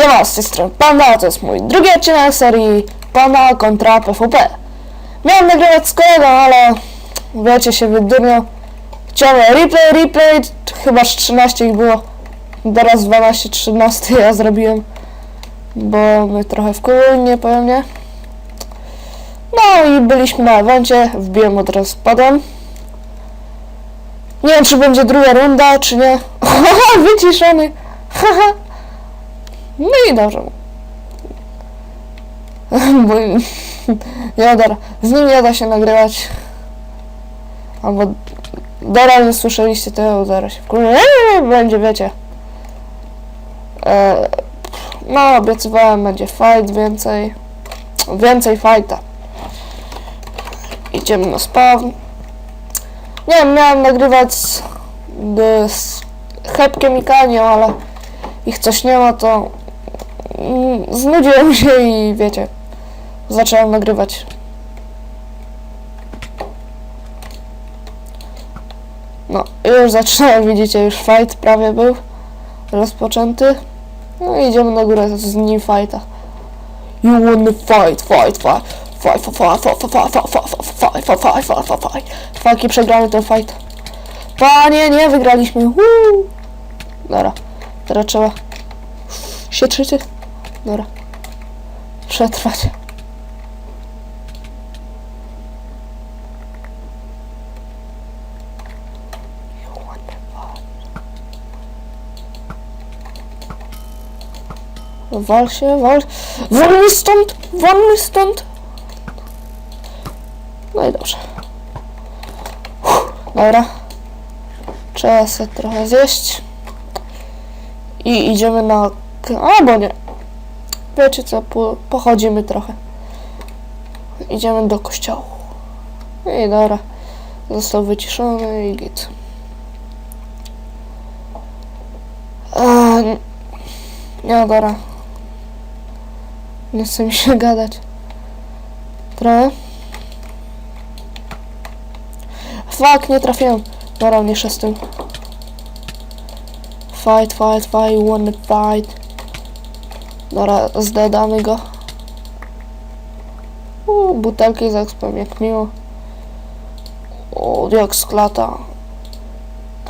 Siema, z tej strony Panda, to jest mój drugi odcinek serii Panda kontra PvP. Miałem nagrywać z kolegą, ale wiecie, się wydurniał. Chciałem replay, replay, chyba z 13 ich było. Teraz 12, 13 ja zrobiłem, bo my trochę w kół, nie powiem, nie? No i byliśmy na evencie, wbiłem od razu spadłem. Nie wiem, czy będzie druga runda, czy nie. Wyciszony. Haha. No i dobrze. Nie da, z nim nie da się nagrywać. Albo Dora nie słyszeliście tego, zaraz się wkurzę. Będzie, wiecie. E, no, obiecywałem, będzie fight więcej. Więcej fighta. Idziemy na spawn. Nie wiem, miałem nagrywać z, z Hepkiem i Kanią, ale ich coś nie ma, to znudziłem się i wiecie, zacząłem nagrywać. No, już zaczynałem, widzicie, już fight prawie był rozpoczęty. No i idziemy na górę z nim fighta. You wanna fight, fight, fight. Fight, fight, fight, fight, fight, fight, fight, fight, fight, fight, fight, fight, fight. Fuck, i przegramy ten fight. Panie, nie wygraliśmy. Woo! Dobra, teraz trzeba się trzycie. Dobra. Przetrwać. Wal się, wal. Wolny stąd! Wolny stąd! No i dobrze. Uff, Dobra. Trzeba sobie trochę zjeść. I idziemy na... Albo nie. Wiecie co, po, pochodzimy trochę. Idziemy do kościoła. I dobra. Został wyciszony i git. Nie, nie, dobra. Nie chce mi się gadać. Trochę. Fuck, nie trafiłem. Dobra, mniejsza z. Fight, fight, fight, wanna fight. Dobra, zdedamy go. U, butelki z expem, jak miło. O, jak z klata.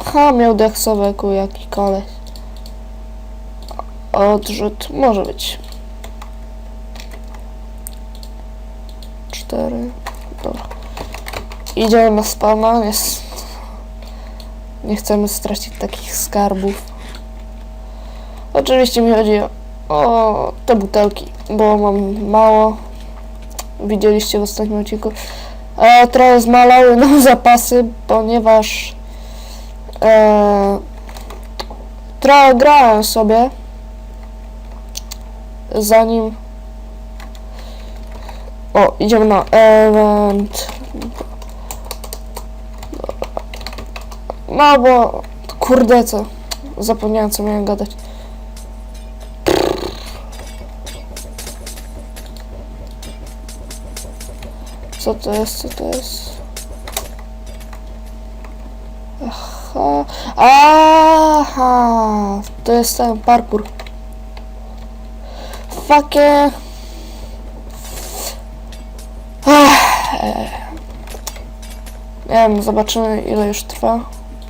Ha, miał deksoweku, jaki koleś. Odrzut, może być. Cztery, dobra. Idziemy na spawna, nie, nie chcemy stracić takich skarbów. Oczywiście mi chodzi o, o te butelki, bo mam mało. Widzieliście w ostatnim odcinku. E, trochę zmalały nam zapasy, ponieważ e, trochę grałem sobie zanim o, idziemy na event no bo kurde co zapomniałem co miałem gadać co to jest, co to jest aha aha to jest ten parkour Fucking. Ech, e. Nie wiem, zobaczymy ile już trwa.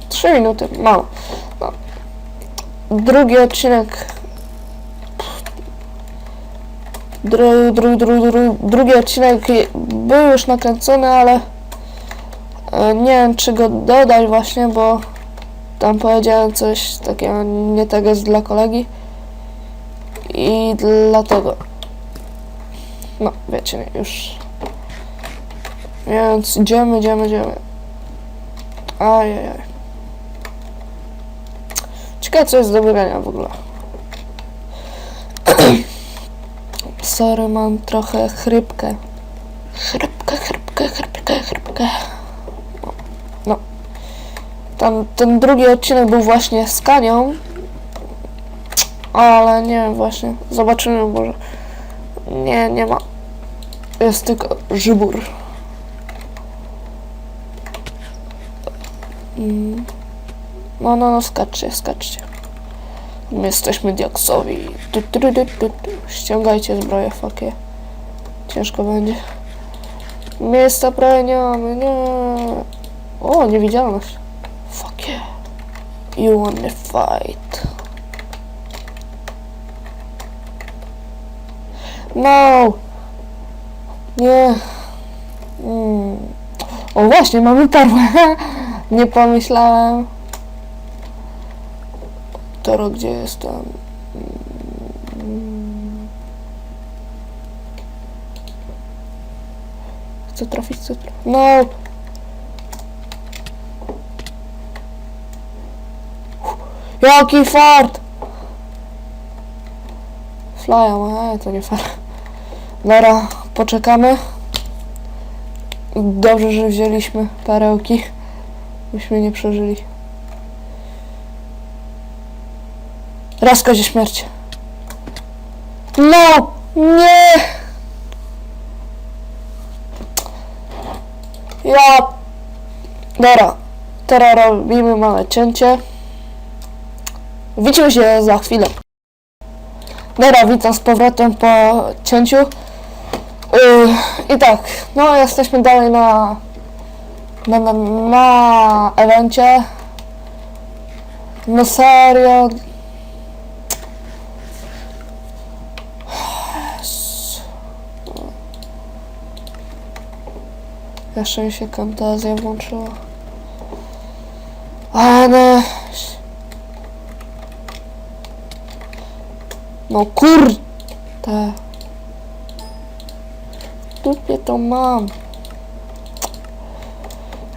3 minuty, mało. No. Drugi odcinek. Dru, dru, dru, dru, drugi odcinek był już nakręcony, ale e, nie wiem czy go dodać właśnie, bo tam powiedziałem coś takiego nie tego jest dla kolegi. I dlatego. No, wiecie, już. Więc idziemy, idziemy, idziemy. Ajajaj. Ciekawe, co jest do wygrania w ogóle. Sorry, mam trochę chrypkę. Chrypkę, chrypkę, chrypkę, chrypkę. No. Tam, ten drugi odcinek był właśnie z Kanią. Ale nie wiem właśnie. Zobaczymy może. Nie, nie ma. Jest tylko żybur. Mm. No, no, no, skaczcie, skaczcie. My jesteśmy diaksowi. Tu, tu, tu, tu, tu. Ściągajcie zbroję, fuckie. Ciężko będzie. Miejsca prawie nie. O, niewidzialność. Fuck yeah. You want to fight. No! Nie. Mm. O właśnie, mamy perłę. Nie pomyślałem. Toro, gdzie jestem? Mm. Chcę trafić, chcę trafić. No! Jaki fart! Flya, e, to nie fair. Dobra, poczekamy. Dobrze, że wzięliśmy perełki. Byśmy nie przeżyli. Raz kozie śmierć. No! Nie! Ja... Dobra. Teraz robimy małe cięcie. Widzimy się za chwilę. Dobra, witam z powrotem po cięciu. Yy, I tak, no jesteśmy dalej na na, na, na evencie. No serio. Jeszcze mi się fantazja włączyła. Ale... No kur... Te... W dupie to mam.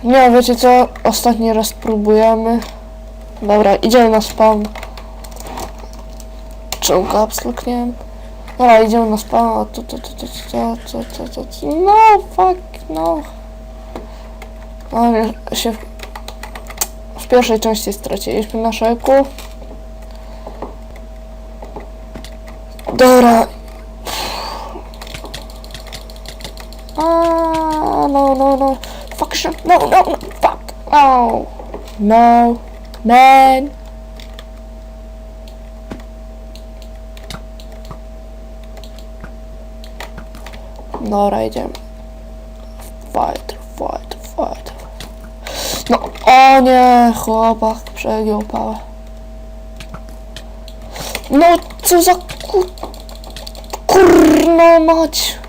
Nie, wiecie co? Ostatni raz próbujemy. Dobra, idziemy na spawn. Czemu caps nie Dobra, idziemy na spawn. To, to, to, to, to, to, to, to, to. No, fuck, no. A nie, się w, w pierwszej części straciliśmy na szeku. Dobra. A, no, no, no. Fuck shit. No, no, no. Fuck. Oh. No. Man. Dobra, idziemy. Fight, fight. Nie, chłopak przegiął pałę. No, co za kur... Kurno mać.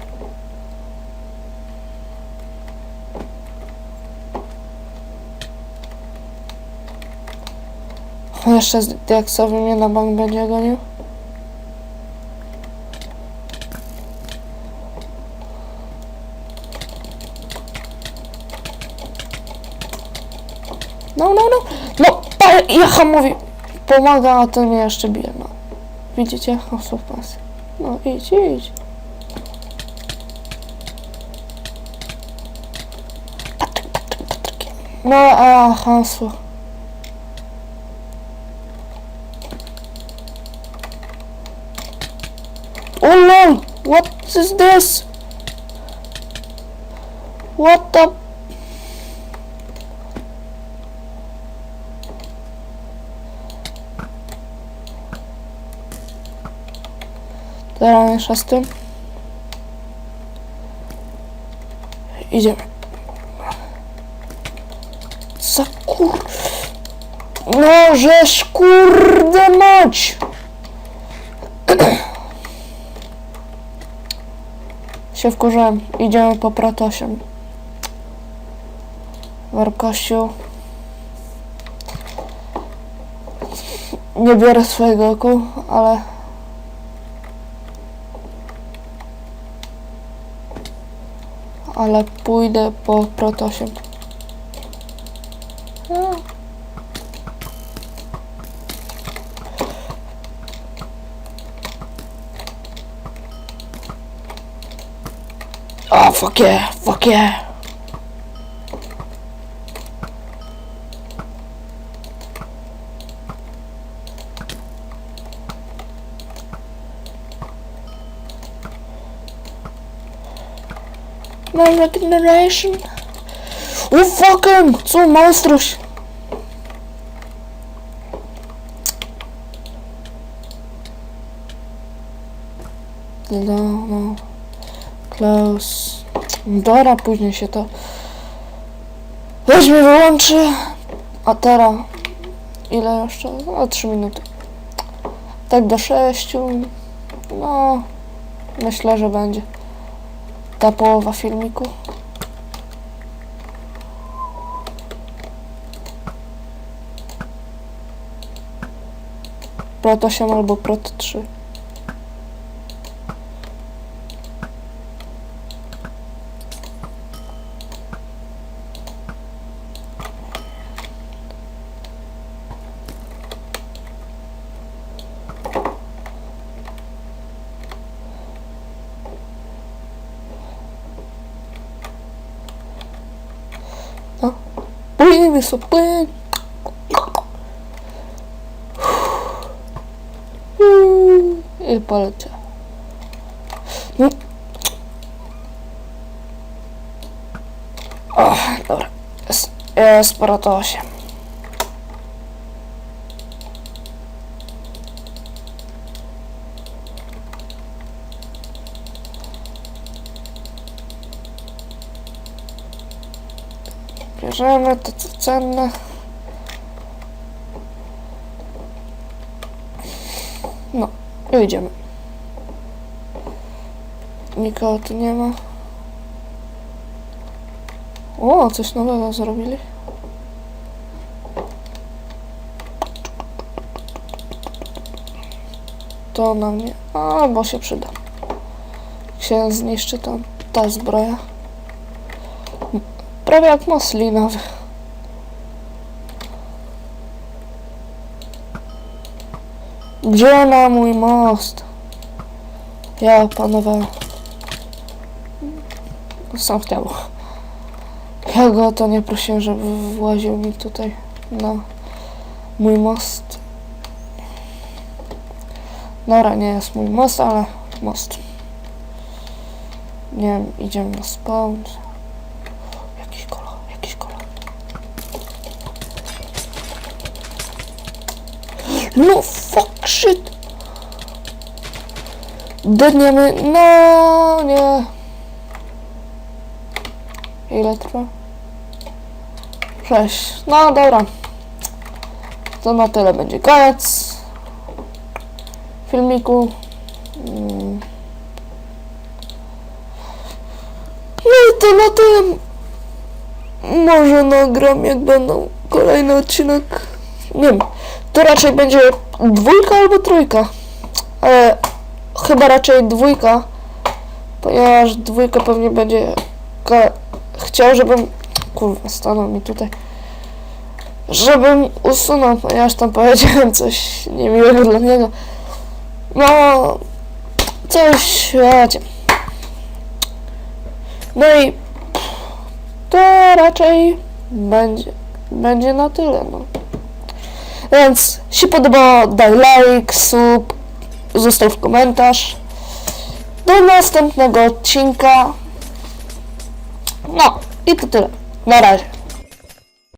Jeszcze z diaksowy mnie na bank będzie gonił. No, no, no. No, jacha mówi. Pomaga, a to mnie jeszcze bije. No. Widzicie? O, super. No, idź, idź. Patryk, Patryk, Patryk. No, a hasło. Oh no! What is this? What the? Teraz jeszcze z tym. Idziemy. Za kur... No, żeż kurde mać! się wkurzyłem. Idziemy po protosiem. Warkościu. Nie biorę swojego oku, ale... Ale pójdę po protosiem. A. Oh, fuck yeah, fuck yeah. na regeneration. O fucking! Co monstruś! No, no. Close. Dora później się to weźmie wyłączy. A teraz ile jeszcze? No, o 3 minuty. Tak do 6. No myślę, że będzie ta połowa filmiku. Prot 8 albo Prot 3. Płyń, wysoko, płyń. I poleciał. No. O, dobra. Jest, jest pora Bierzemy to co cenne. No, i idziemy. Nikogo tu nie ma. O, coś nowego zrobili. To na mnie. A, bo się przyda. Jak się zniszczy tam ta zbroja. Prawie jak most linowy. Gdzie na mój most? Ja opanowałem. Sam chciał. Ja go to nie prosiłem, żeby właził mi tutaj na mój most. Dobra, nie jest mój most, ale most. Nie wiem, idziemy na spawn. No fuck shit. Dniemy, no nie. Ile trwa? Sześć. No dobra. To na tyle będzie koniec filmiku. Mm. No i to na tyle. Może nagram jak będą kolejny odcinek. Nie wiem. To raczej będzie dwójka albo trójka. Ale chyba raczej dwójka. Ponieważ dwójka pewnie będzie chciał, żebym. Kurwa, stanął mi tutaj. Żebym usunął, ponieważ tam powiedziałem coś niemiłego dla niego. No, coś, wiecie. No i to raczej będzie, będzie na tyle, no. Więc, się podobało, daj like, sub, zostaw komentarz. Do następnego odcinka. No, i to tyle. Na razie.